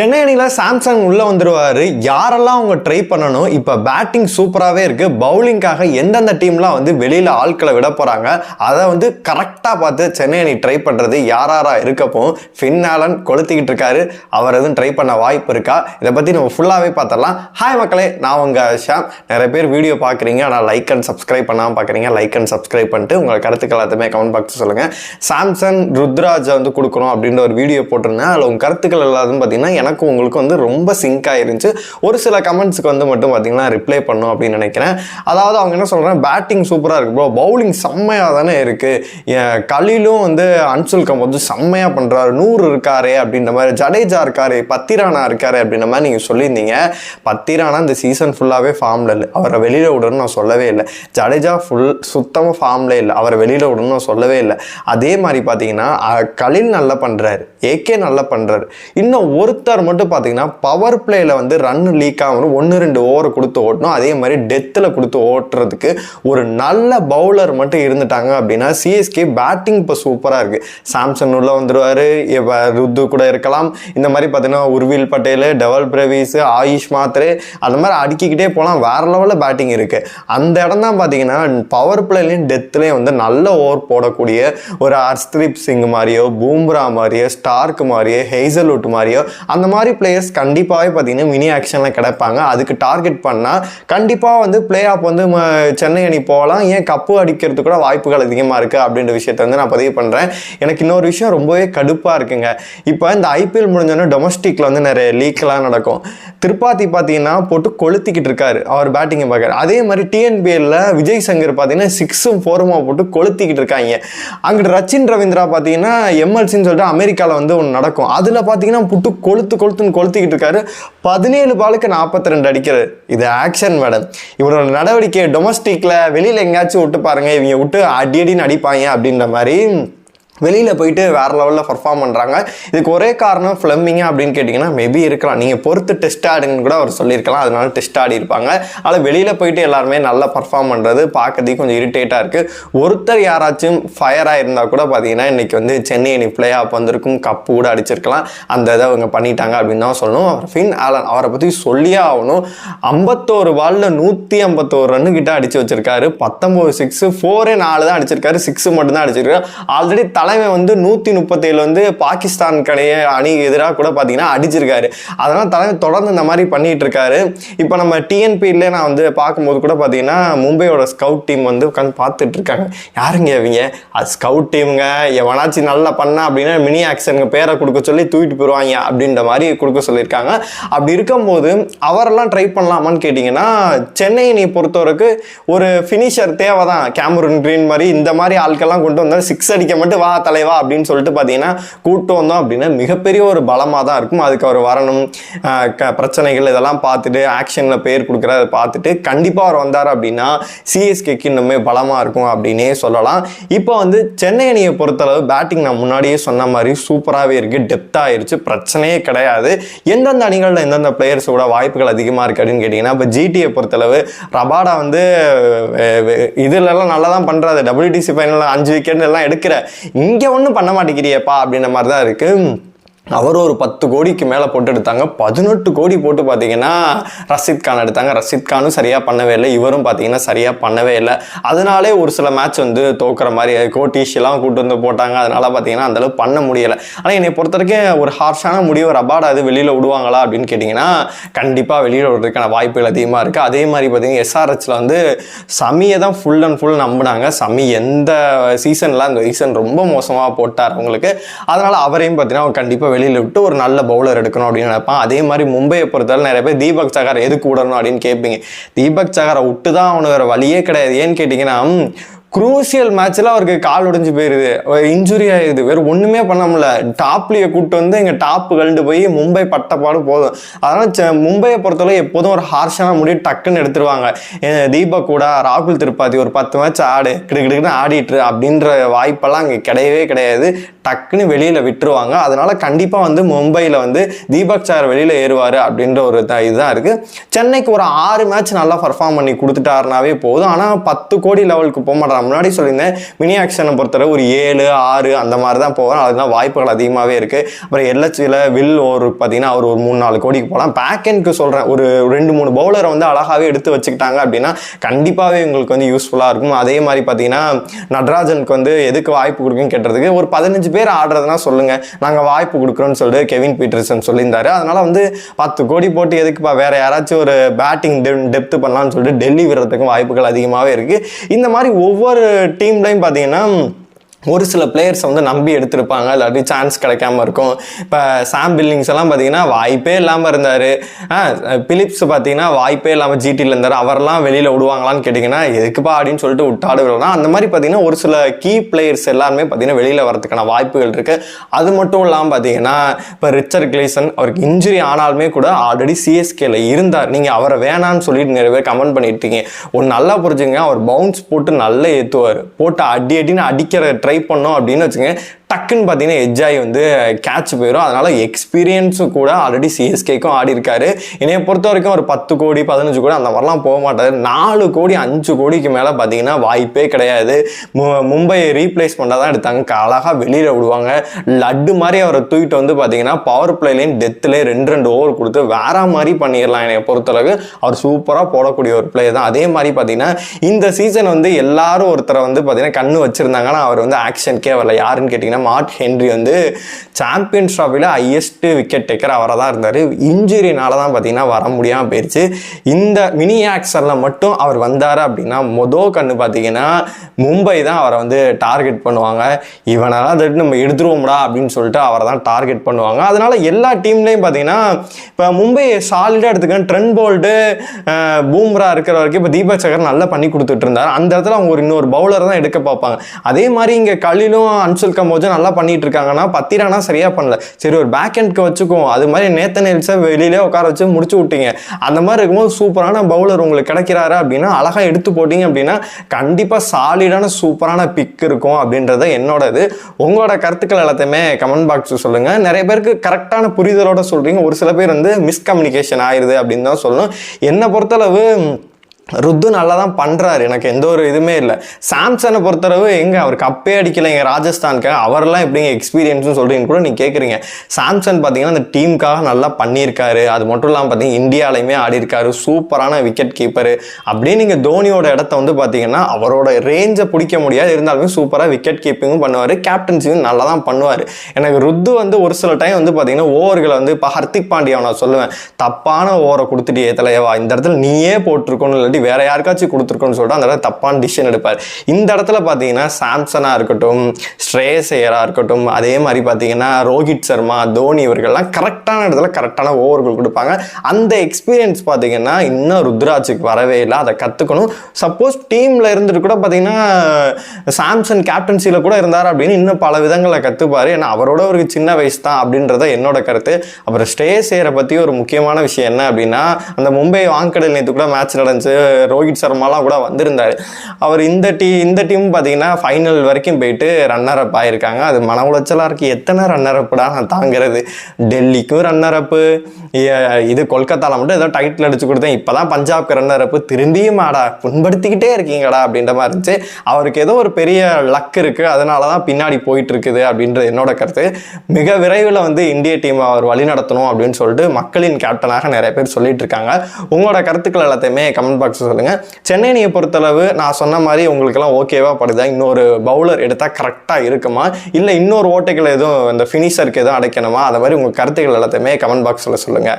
சென்னை அணியில் சாம்சங் உள்ளே வந்துடுவார் யாரெல்லாம் அவங்க ட்ரை பண்ணணும்? இப்போ பேட்டிங் சூப்பராகவே இருக்குது பவுலிங்காக எந்தெந்த டீம்லாம் வந்து வெளியில் ஆட்களை விட போகிறாங்க அதை வந்து கரெக்டாக பார்த்து சென்னை அணி ட்ரை பண்ணுறது யாராரா இருக்கப்போ ஃபின்னாலன் கொளுத்திக்கிட்டு இருக்காரு. அவர் எதுவும் ட்ரை பண்ண வாய்ப்பு இருக்கா? இதை பற்றி நம்ம ஃபுல்லாகவே பார்த்துடலாம். ஹாய் மக்களே நான் உங்கள் ஷாம். நிறைய பேர் வீடியோ பார்க்குறீங்க. ஆனால் லைக் அண்ட் சப்ஸ்கிரைப் பண்ணாமல் பார்க்குறீங்க. லைக் அண்ட் சப்ஸ்கிரைப் பண்ணிட்டு உங்கள் கருத்துக்கள் எல்லாத்தையுமே கமெண்ட் பாக்ஸ் சொல்லுங்கள் சாம்சங் ருத்ராஜை வந்து கொடுக்கணும் அப்படின்ற ஒரு வீடியோ போட்டிருந்தேன். அதில் உங்கள் கருத்துக்கள் எல்லாத்தையும் பார்த்தீங்கன்னா எனக்கும் உங்களுக்கு வந்து ரொம்ப சிங்க் ஆயிருந்துச்சு. ஒரு சில கமெண்ட்ஸுக்கு வந்து மட்டும் பார்த்தீங்கன்னா ரிப்ளை பண்ணும் அப்படின்னு நினைக்கிறேன். அதாவது அவங்க என்ன சொல்கிறாங்க பேட்டிங் சூப்பராக இருக்கு ப்ரோ பவுலிங் செம்மையாக தானே இருக்குது கலிலும் வந்து அன்சுல் கம் வந்து செம்மையாக பண்ணுறாரு நூறு இருக்காரு அப்படின்ற மாதிரி. ஜடேஜா இருக்காரு பத்திரானா இருக்காரு அப்படின்ற மாதிரி நீங்கள் சொல்லியிருந்தீங்க. பத்திரானா இந்த சீசன் ஃபுல்லாகவே ஃபார்மில் இல்லை. அவரை வெளியில் விடணும்னு நான் சொல்லவே இல்லை. ஜடேஜா ஃபுல் சுத்தமாக ஃபார்மில் இல்லை. அவரை வெளியில் விடணும்னு நான் சொல்லவே இல்லை. அதே மாதிரி பார்த்தீங்கன்னா கலில் நல்லா பண்ணுறாரு ஏகே நல்லா பண்ணுறாரு இன்னும் ஒருத்தர் மட்டும் பார்த்தீங்கன்னா பவர் பிளேயில் வந்து ரன் லீக் ஆகணும் ஒன்று ரெண்டு ஓவரை கொடுத்து ஓட்டணும். அதே மாதிரி டெத்தில் கொடுத்து ஓட்டுறதுக்கு ஒரு நல்ல பவுலர் மட்டும் இருந்துட்டாங்க அப்படின்னா சிஎஸ்கே பேட்டிங் இப்போ சூப்பராக இருக்குது சாம்சங் உள்ள வந்துடுவார் ருத்து கூட இருக்கலாம். இந்த மாதிரி பார்த்தீங்கன்னா உர்வில் பட்டேல் டெவல் பிரவீஸ் ஆயுஷ் மாத்ரே அந்த மாதிரி அடுக்கிக்கிட்டே போகலாம் வேறு லெவலில் பேட்டிங் இருக்குது அந்த இடம் தான் பார்த்தீங்கன்னா பவர் பிளேலையும் டெத்துலேயும் வந்து நல்ல ஓவர் போடக்கூடிய ஒரு ஹர்ஸ்தீப் சிங் மாதிரியோ பூம்ரா மாதிரியோ ஸ்டார்க் மாதிரியோ ஹெய்சல்வுட் மாதிரியோ அந்த அந்த மாதிரி பிளேயர்ஸ் கண்டிப்பாகவே பார்த்தீங்கன்னா மினி ஆக்ஷனில் கிடைப்பாங்க. அதுக்கு டார்கெட் பண்ணால் கண்டிப்பாக வந்து பிளே ஆஃப் வந்து ம- சென்னை அணி போகலாம். ஏன் கப்பு அடிக்கிறதுக்கு கூட வாய்ப்புகள் அதிகமாக இருக்குது அப்படின்ற விஷயத்தை வந்து நான் பதிவு பண்ணுறேன் எனக்கு இன்னொரு விஷயம் ரொம்பவே கடுப்பாக இருக்குங்க. இப்போ இந்த ஐபிஎல் முடிஞ்சோடனே டொமஸ்டிக்கில் வந்து நிறைய லீக்லாம் நடக்கும். திருப்பாத்தி பார்த்தீங்கன்னா போட்டு கொளுத்திக்கிட்டு இருக்காரு. அவர் பேட்டிங்கை பார்க்குறாரு. அதே மாதிரி டிஎன்பிஎல்ல விஜய் சங்கர் பார்த்தீங்கன்னா சிக்ஸும் ஃபோருமாக போட்டு கொளுத்திக்கிட்டு இருக்காங்க. அங்கிட்டு ரச்சின் ரவீந்திரா பார்த்தீங்கன்னா எம்எல்சின்னு சொல்லிட்டு அமெரிக்காவில் வந்து ஒன்று நடக்கும். அதில் பார்த்தீங்கன்னா புட்டு கொளுத்து கொளுத்துன்னு கொளுத்திக்கிட்டு இருக்காரு. பதினேழு பாலுக்கு நாற்பத்தி ரெண்டு அடிக்கிறது. இது ஆக்ஷன் மேடம் இவரோட நடவடிக்கை டொமஸ்டிக்கில் வெளியில் எங்கேயாச்சும் விட்டு பாருங்க. இவங்க விட்டு அடி அடின்னு அடிப்பாங்க அப்படின்ற மாதிரி வெளியில் போயிட்டு வேறு லெவலில் பர்ஃபார்ம் பண்ணுறாங்க இதுக்கு ஒரே காரணம் ஃப்ளம்மிங்க அப்படின்னு கேட்டிங்கன்னா மேபி இருக்கலாம். நீங்கள் பொறுத்து டெஸ்ட் ஆடுங்கன்னு கூட அவர் சொல்லியிருக்கலாம். அதனால டெஸ்ட் ஆடி இருப்பாங்க. ஆனால் வெளியில் போயிட்டு எல்லாருமே நல்லா பர்ஃபார்ம் பண்ணுறது பார்க்கறதுக்கு கொஞ்சம் இரிட்டேட்டாக இருக்குது ஒருத்தர் யாராச்சும் ஃபயராக இருந்தால் கூட பார்த்தீங்கன்னா இன்றைக்கி வந்து சென்னை அணி பிளே ஆஃப் வந்திருக்கும் கப்பு கூட அடிச்சிருக்கலாம். அந்த இதை அவங்க பண்ணிட்டாங்க அப்படின்னு தான் சொல்லணும். அவர் ஃபின் ஆலன் அவரை பற்றி சொல்லியே ஆகணும். ஐம்பத்தோரு பாலில் நூற்றி ஐம்பத்தோரு ரன்னு கிட்ட அடித்து வச்சிருக்காரு. பத்தொம்போது சிக்ஸு ஃபோரே நாலு தான் அடிச்சிருக்காரு. சிக்ஸு மட்டும் தான் அடிச்சிருக்காரு ஆல்ரெடி தலைமை வந்து நூற்றி முப்பத்தேழு வந்து பாகிஸ்தான் கடைய அணி எதிராக கூட பார்த்தீங்கன்னா அடிச்சிருக்காரு. அதனால் தலைமை தொடர்ந்து இந்த மாதிரி பண்ணிட்டு இருக்காரு. இப்போ நம்ம டிஎன்பியில் நான் வந்து பார்க்கும்போது கூட பார்த்தீங்கன்னா மும்பையோட ஸ்கவுட் டீம் வந்து உட்காந்து பார்த்துட்டு இருக்காங்க. யாருங்க இவங்க? அது ஸ்கவுட் டீமுங்க எவனாச்சும் நல்லா பண்ணா அப்படின்னா மினி ஆக்ஷனுக்கு பேரை கொடுக்க சொல்லி தூக்கிட்டு போயிடுவாங்க அப்படின்ற மாதிரி கொடுக்க சொல்லியிருக்காங்க. அப்படி இருக்கும்போது அவரெல்லாம் ட்ரை பண்ணலாமான்னு கேட்டிங்கன்னா சென்னை நீ பொறுத்தவரைக்கு ஒரு ஃபினிஷர் தேவை தான் கேமரூன் கிரீன் மாதிரி இந்த மாதிரி ஆட்கள்லாம் கொண்டு வந்தால் சிக்ஸ் அடிக்க மட்டும் வா தலைவா அப்படின்னு சொல்லிட்டு பார்த்தீங்கன்னா கூட்டு வந்தோம் அப்படின்னா மிகப்பெரிய ஒரு பலமாக தான் இருக்கும். அதுக்கு அவர் வரணும் பிரச்சனைகள் இதெல்லாம் பார்த்துட்டு ஆக்ஷனில் பேர் கொடுக்குறத பார்த்துட்டு கண்டிப்பாக அவர் வந்தார் அப்படின்னா சிஎஸ்கேக்கு இன்னுமே பலமாக இருக்கும் அப்படின்னே சொல்லலாம். இப்போ வந்து சென்னை அணியை பொறுத்தளவு பேட்டிங் நான் முன்னாடியே சொன்ன மாதிரி சூப்பராகவே இருக்குது டெப்த் ஆயிருச்சு. பிரச்சனையே கிடையாது. எந்தெந்த அணிகளில் எந்தெந்த பிளேயர்ஸோட வாய்ப்புகள் அதிகமாக இருக்குது அப்படின்னு கேட்டிங்கன்னா இப்போ ஜிடியை பொறுத்தளவு ரபாடா வந்து அஹ், இதுலலாம் நல்லா தான் பண்ணுறாரு டபிள்யூடிசி ஃபைனலில் அஞ்சு விக்கெட் எல்லாம் எடுக்கிற. இங்கே ஒன்றும் பண்ண மாட்டேங்கிறியப்பா அப்படின்ற மாதிரி தான் இருக்குது அவர் ஒரு பத்து கோடிக்கு மேலே போட்டு எடுத்தாங்க. பதினெட்டு கோடி போட்டு பார்த்தீங்கன்னா ரஷீத் கான் எடுத்தாங்க. ரஷீத் கானும் சரியாக பண்ணவே இல்லை. இவரும் பார்த்தீங்கன்னா சரியாக பண்ணவே இல்லை. அதனாலே ஒரு சில மேட்ச் வந்து தோக்குற மாதிரி கோட்டிஷெல்லாம் கூட்டு வந்து போட்டாங்க. அதனால் பார்த்தீங்கன்னா அந்தளவு பண்ண முடியலை. ஆனால் என்னை பொறுத்த வரைக்கும் ஒரு ஹார்ஷான முடிவு. ரபாடா அது வெளியில் விடுவாங்களா அப்படின்னு கேட்டிங்கன்னா கண்டிப்பாக வெளியில் விடுறதுக்கான வாய்ப்புகள் அதிகமாக இருக்குது அதே மாதிரி பார்த்தீங்கன்னா எஸ்ஆர்ஹெச்சில் வந்து சமியை தான் ஃபுல் அண்ட் ஃபுல் நம்பினாங்க. சமி எந்த சீசனில் அந்த சீசன் ரொம்ப மோசமாக போட்டார் அவங்களுக்கு. அதனால் அவரையும் பார்த்தீங்கன்னா கண்டிப்பாக வெளியில் விட்டு ஒரு நல்ல பவுலர் எடுக்கணும் அப்படின்னு நினைப்பான். அதே மாதிரி மும்பையை பொறுத்தவரை நிறைய பேர் தீபக் சகார் எதுக்கு விடணும் அப்படின்னு கேட்பீங்க. தீபக் சகாரை விட்டு தான் அவனுக்கு வேறு வழியே கிடையாது. ஏன்னு கேட்டிங்கன்னா குரூசியல் மேட்ச்சில் அவருக்கு கால் உடைஞ்சு போயிருது. இன்ஜுரி ஆயிடுது வேறு ஒன்றுமே பண்ண முடியல. டாப்லேயே கூப்பிட்டு வந்து எங்கள் டாப்பு கழுண்டு போய் மும்பை பட்டப்பாடு போதும். அதனால் ச மும்பையை பொறுத்தவரை எப்போதும் ஒரு ஹார்ஷான முடிவு டக்குன்னு எடுத்துருவாங்க. தீபக் கூட ராகுல் திருப்பாதி ஒரு பத்து மேட்ச் ஆடு கிடுக்கிடுக்குன்னு ஆடிட்டு அப்படின்ற வாய்ப்பெல்லாம் அங்கே கிடையவே கிடையாது. டக்குன்னு வெளியில் விட்டுருவாங்க. அதனால் கண்டிப்பாக வந்து மும்பையில் வந்து தீபக் சார் வெளியில் ஏறுவார் அப்படின்ற ஒரு த- இதுதான் இருக்குது சென்னைக்கு ஒரு ஆறு மேட்ச் நல்லா பர்ஃபார்ம் பண்ணி கொடுத்துட்டாருனாவே போதும். ஆனால் பத்து கோடி லெவலுக்கு போக மாட்டாங்க. நான் முன்னாடி சொல்லியிருந்தேன் மினி ஆக்ஷனை பொறுத்தவரை ஒரு ஏழு ஆறு அந்த மாதிரி தான் போகிறோம் அதுதான் வாய்ப்புகள் அதிகமாகவே இருக்குது அப்புறம் எல்ஹெச்சியில் வில் ஒரு பார்த்தீங்கன்னா அவர் ஒரு மூணு நாலு கோடிக்கு போகலாம். பேக்கெண்ட்க்கு சொல்கிறேன் ஒரு ரெண்டு மூணு பவுலரை வந்து அழகாகவே எடுத்து வச்சுக்கிட்டாங்க அப்படின்னா கண்டிப்பாகவே உங்களுக்கு வந்து யூஸ்ஃபுல்லாக இருக்கும். அதே மாதிரி பார்த்தீங்கன்னா நடராஜனுக்கு வந்து எதுக்கு வாய்ப்பு கொடுக்குன்னு கேட்டதுக்கு ஒரு பதினஞ்சு பேர் ஆடுறதுனா சொல்லுங்கள் நாங்கள் வாய்ப்பு கொடுக்குறோன்னு சொல்லிட்டு கெவின் பீட்டர்சன் சொல்லியிருந்தாரு. அதனால் வந்து பத்து கோடி போட்டு எதுக்குப்பா வேறு யாராச்சும் ஒரு பேட்டிங் டெப்த் பண்ணலாம்னு சொல்லிட்டு டெல்லி விடுறதுக்கும் வாய்ப்புகள் அதிகமாகவே இருக்குது இந்த மாதிரி ஒவ்வொரு டீம்லையும் பார்த்தீங்கன்னா ஒரு சில பிளேயர்ஸை வந்து நம்பி எடுத்திருப்பாங்க இல்லாட்டி சான்ஸ் கிடைக்காம இருக்கும். இப்போ சாம் பில்லிங்ஸ் எல்லாம் பார்த்தீங்கன்னா வாய்ப்பே இல்லாமல் இருந்தார். பிலிப்ஸ் பார்த்தீங்கன்னா வாய்ப்பே இல்லாமல் ஜிடியில் இருந்தார். அவரெல்லாம் வெளியில் விடுவாங்களான்னு கேட்டிங்கன்னா எதுக்குப்பா அப்படின்னு சொல்லிட்டு விட்டாடு விடலாம் அந்த மாதிரி பார்த்தீங்கன்னா ஒரு சில கீ பிளேயர்ஸ் எல்லாருமே பார்த்தீங்கன்னா வெளியில் வரதுக்கான வாய்ப்புகள் இருக்குது அது மட்டும் இல்லாமல் பார்த்தீங்கன்னா இப்போ ரிச்சர் கிளேசன் அவருக்கு இன்ஜுரி ஆனாலுமே கூட ஆல்ரெடி சிஎஸ்கேல இருந்தார். நீங்கள் அவரை வேணான்னு சொல்லிட்டு நிறைய பேர் கமெண்ட் பண்ணிட்டீங்க ஒன்று நல்லா புரிஞ்சுங்க அவர் பவுன்ஸ் போட்டு நல்லா ஏற்றுவார் போட்டு அடி அடின்னு அடிக்கிற ட்ரை பண்ணோம் அப்படின்னு வச்சுங்க டக்குன்னு பார்த்தீங்கன்னா எஜ்ஜாய் வந்து கேட்ச் போயிடும் அதனால் எக்ஸ்பீரியன்ஸும் கூட ஆல்ரெடி சிஎஸ்கேக்கும் ஆடி இருக்காரு. என்னைய பொறுத்த வரைக்கும் ஒரு பத்து கோடி பதினஞ்சு கோடி அந்த மாதிரிலாம் போக மாட்டார். நாலு கோடி அஞ்சு கோடிக்கு மேலே பார்த்தீங்கன்னா வாய்ப்பே கிடையாது. மு- மும்பையை ரீப்ளேஸ் பண்ணால் தான் எடுத்தாங்க. அழகாக வெளியில் விடுவாங்க. லட்டு மாதிரி அவரை தூக்கிட்டு வந்து பார்த்தீங்கன்னா பவர் பிளேலையும் டெத்துலேயே ரெண்டு ரெண்டு ஓவர் கொடுத்து வேற மாதிரி பண்ணிடலாம் என்னை பொறுத்தளவுக்கு அவர் சூப்பராக போடக்கூடிய ஒரு பிளேயர் தான். அதே மாதிரி பார்த்தீங்கன்னா இந்த சீசன் வந்து எல்லாரும் ஒருத்தரை வந்து பார்த்தீங்கன்னா கண்ணு வச்சிருந்தாங்கன்னா அவர் வந்து ஆக்ஷனுக்கே வரல. யாருன்னு கேட்டிங்கன்னா மார்க் ஹென்ரி வந்து சாம்பியன்ஸ் ட்ராஃபியில் ஹையஸ்ட் விக்கெட் டேக்கர் அவராக தான் இருந்தார். இன்ஜுரினால தான் பார்த்தீங்கன்னா வர முடியாமல் போயிடுச்சு இந்த மினி ஆக்ஷனில் மட்டும் அவர் வந்தார் அப்படின்னா மொதல் கண்ணு பார்த்தீங்கன்னா மும்பை தான் அவரை வந்து டார்கெட் பண்ணுவாங்க. இவனெல்லாம் தட்டு நம்ம எடுத்துருவோம்டா அப்படின்னு சொல்லிட்டு அவரை தான் டார்கெட் பண்ணுவாங்க. அதனால் எல்லா டீம்லேயும் பார்த்தீங்கன்னா இப்போ மும்பை சாலிடாக எடுத்துக்கணும் ட்ரெண்ட் போல்ட்டு பூம்ரா இருக்கிற வரைக்கும் இப்போ தீபக் சகர் நல்லா பண்ணி கொடுத்துட்டு இருந்தார். அந்த இடத்துல அவங்க ஒரு இன்னொரு பவுலர் தான் எடுக்க பார்ப்பாங்க. அதே மாதிரி இங்கே கலிலும் அன்சுல் கொஞ்சம் நல்லா பண்ணிட்டு இருக்காங்கன்னா பத்திரானா சரியாக பண்ணல. சரி ஒரு பேக் ஹேண்ட்க்கு வச்சுக்குவோம். அது மாதிரி நேத்தன் எல்ஸை வெளியிலே உட்கார வச்சு முடிச்சு விட்டீங்க. அந்த மாதிரி இருக்கும்போது சூப்பரான பவுலர் உங்களுக்கு கிடைக்கிறாரு அப்படின்னா அழகாக எடுத்து போட்டீங்க அப்படின்னா கண்டிப்பாக சாலிடான சூப்பரான பிக் இருக்கும் அப்படின்றத என்னோட இது உங்களோட கருத்துக்கள் எல்லாத்தையுமே கமெண்ட் பாக்ஸ் சொல்லுங்க. நிறைய பேருக்கு கரெக்டான புரிதலோட சொல்றீங்க. ஒரு சில பேர் வந்து மிஸ்கம்யூனிகேஷன் ஆயிருது அப்படின்னு தான் சொல்லணும். என்னை பொறுத்தளவு ருத்து நல்லா தான் பண்ணுறாரு எனக்கு எந்த ஒரு இதுவுமே இல்லை. சாம்சனை பொறுத்தளவு எங்கே அவர் கப்பே அடிக்கலைங்க ராஜஸ்தானுக்கு. அவரெல்லாம் எப்படிங்க எக்ஸ்பீரியன்ஸ்னு சொல்கிறீங்க கூட நீங்கள் கேட்குறீங்க சாம்சன் பார்த்தீங்கன்னா அந்த டீமுக்காக நல்லா பண்ணியிருக்காரு. அது மட்டும் இல்லாமல் பார்த்தீங்கன்னா இந்தியாலையுமே ஆடிருக்காரு சூப்பரான விக்கெட் கீப்பர் அப்படியே நீங்கள் தோனியோட இடத்த வந்து பார்த்தீங்கன்னா அவரோட ரேஞ்சை பிடிக்க முடியாது. இருந்தாலுமே சூப்பராக விக்கெட் கீப்பிங்கும் பண்ணுவார். கேப்டன்சியும் நல்லா தான் பண்ணுவார். எனக்கு ருத்து வந்து ஒரு சில டைம் வந்து பார்த்தீங்கன்னா ஓவர்களை வந்து இப்போ ஹர்திக் பாண்டியா நான் சொல்லுவேன். தப்பான ஓவரை கொடுத்துட்டியே தலைவா. இந்த இடத்துல நீயே போட்டிருக்கணும் இல்லாட்டி வேற யாருக்காச்சும் கொடுத்துருக்கோன்னு சொல்லிட்டு அந்த இடத்துல தப்பான டிசிஷன் எடுப்பார். இந்த இடத்துல பார்த்தீங்கன்னா சாம்சனாக இருக்கட்டும் ஸ்ரேயஸ் ஐயராக இருக்கட்டும் அதே மாதிரி பார்த்தீங்கன்னா ரோஹித் சர்மா தோனி இவர்கள்லாம் கரெக்டான இடத்துல கரெக்டான ஓவர்கள் கொடுப்பாங்க. அந்த எக்ஸ்பீரியன்ஸ் பார்த்தீங்கன்னா இன்னும் ருத்ராஜுக்கு வரவே இல்லை. அதை கற்றுக்கணும் சப்போஸ் டீமில் இருந்துட்டு கூட பார்த்தீங்கன்னா சாம்சன் கேப்டன்சியில் கூட இருந்தார் அப்படின்னு இன்னும் பல விதங்களை கற்றுப்பார் ஏன்னா அவரோட ஒரு சின்ன வயசு தான் அப்படின்றத என்னோட கருத்து. அப்புறம் ஸ்டேஸ் ஏரை பற்றி ஒரு முக்கியமான விஷயம் என்ன அப்படின்னா அந்த மும்பை வாங்கடல் நேற்று கூட மேட்ச் நடந்துச்சு. ரோஹித் சர்மாலாம் கூட வந்திருந்தார். அவர் இந்த டீ இந்த டீம் பார்த்தீங்கன்னா ஃபைனல் வரைக்கும் போயிட்டு ரன்னர் அப் ஆயிருக்காங்க. அது மன உளைச்சலாக இருக்குது எத்தனை ரன்னர் அப்டா நான் தாங்கிறது? டெல்லிக்கும் ரன்னர் அப்பு இது கொல்கத்தாவில் மட்டும் ஏதோ டைட்டில் அடிச்சு கொடுத்தேன். இப்போ தான் பஞ்சாப்க்கு ரன்னர் அப்பு திரும்பியும் ஆடா புண்படுத்திக்கிட்டே இருக்கீங்கடா அப்படின்ற மாதிரி இருந்துச்சு. அவருக்கு ஏதோ ஒரு பெரிய லக் இருக்குது அதனால தான் பின்னாடி போயிட்டு இருக்குது அப்படின்றது என்னோட கருத்து. மிக விரைவில் வந்து இந்திய டீம் அவர் வழி நடத்தணும் அப்படின்னு சொல்லிட்டு மக்களின் கேப்டனாக நிறைய பேர் சொல்லிட்டு இருக்காங்க உங்களோட கருத்துக்கள் எல்லாத்தையுமே கமெண்ட் பாக்ஸ் சொல்லுங்க. சொல்லுங்கள் அணியை பொறுத்தளவு நான் சொன்ன மாதிரி உங்களுக்கெல்லாம் ஓகேவா படுதா? இன்னொரு பவுலர் எடுத்தால் கரெக்டாக இருக்குமா? இல்லை இன்னொரு ஓட்டைகள் எதுவும் இந்த ஃபினிஷருக்கு எதுவும் அடைக்கணுமா? அதை மாதிரி உங்கள் கருத்துக்கள் எல்லாத்தையுமே கமெண்ட் பாக்ஸில் சொல்லுங்க.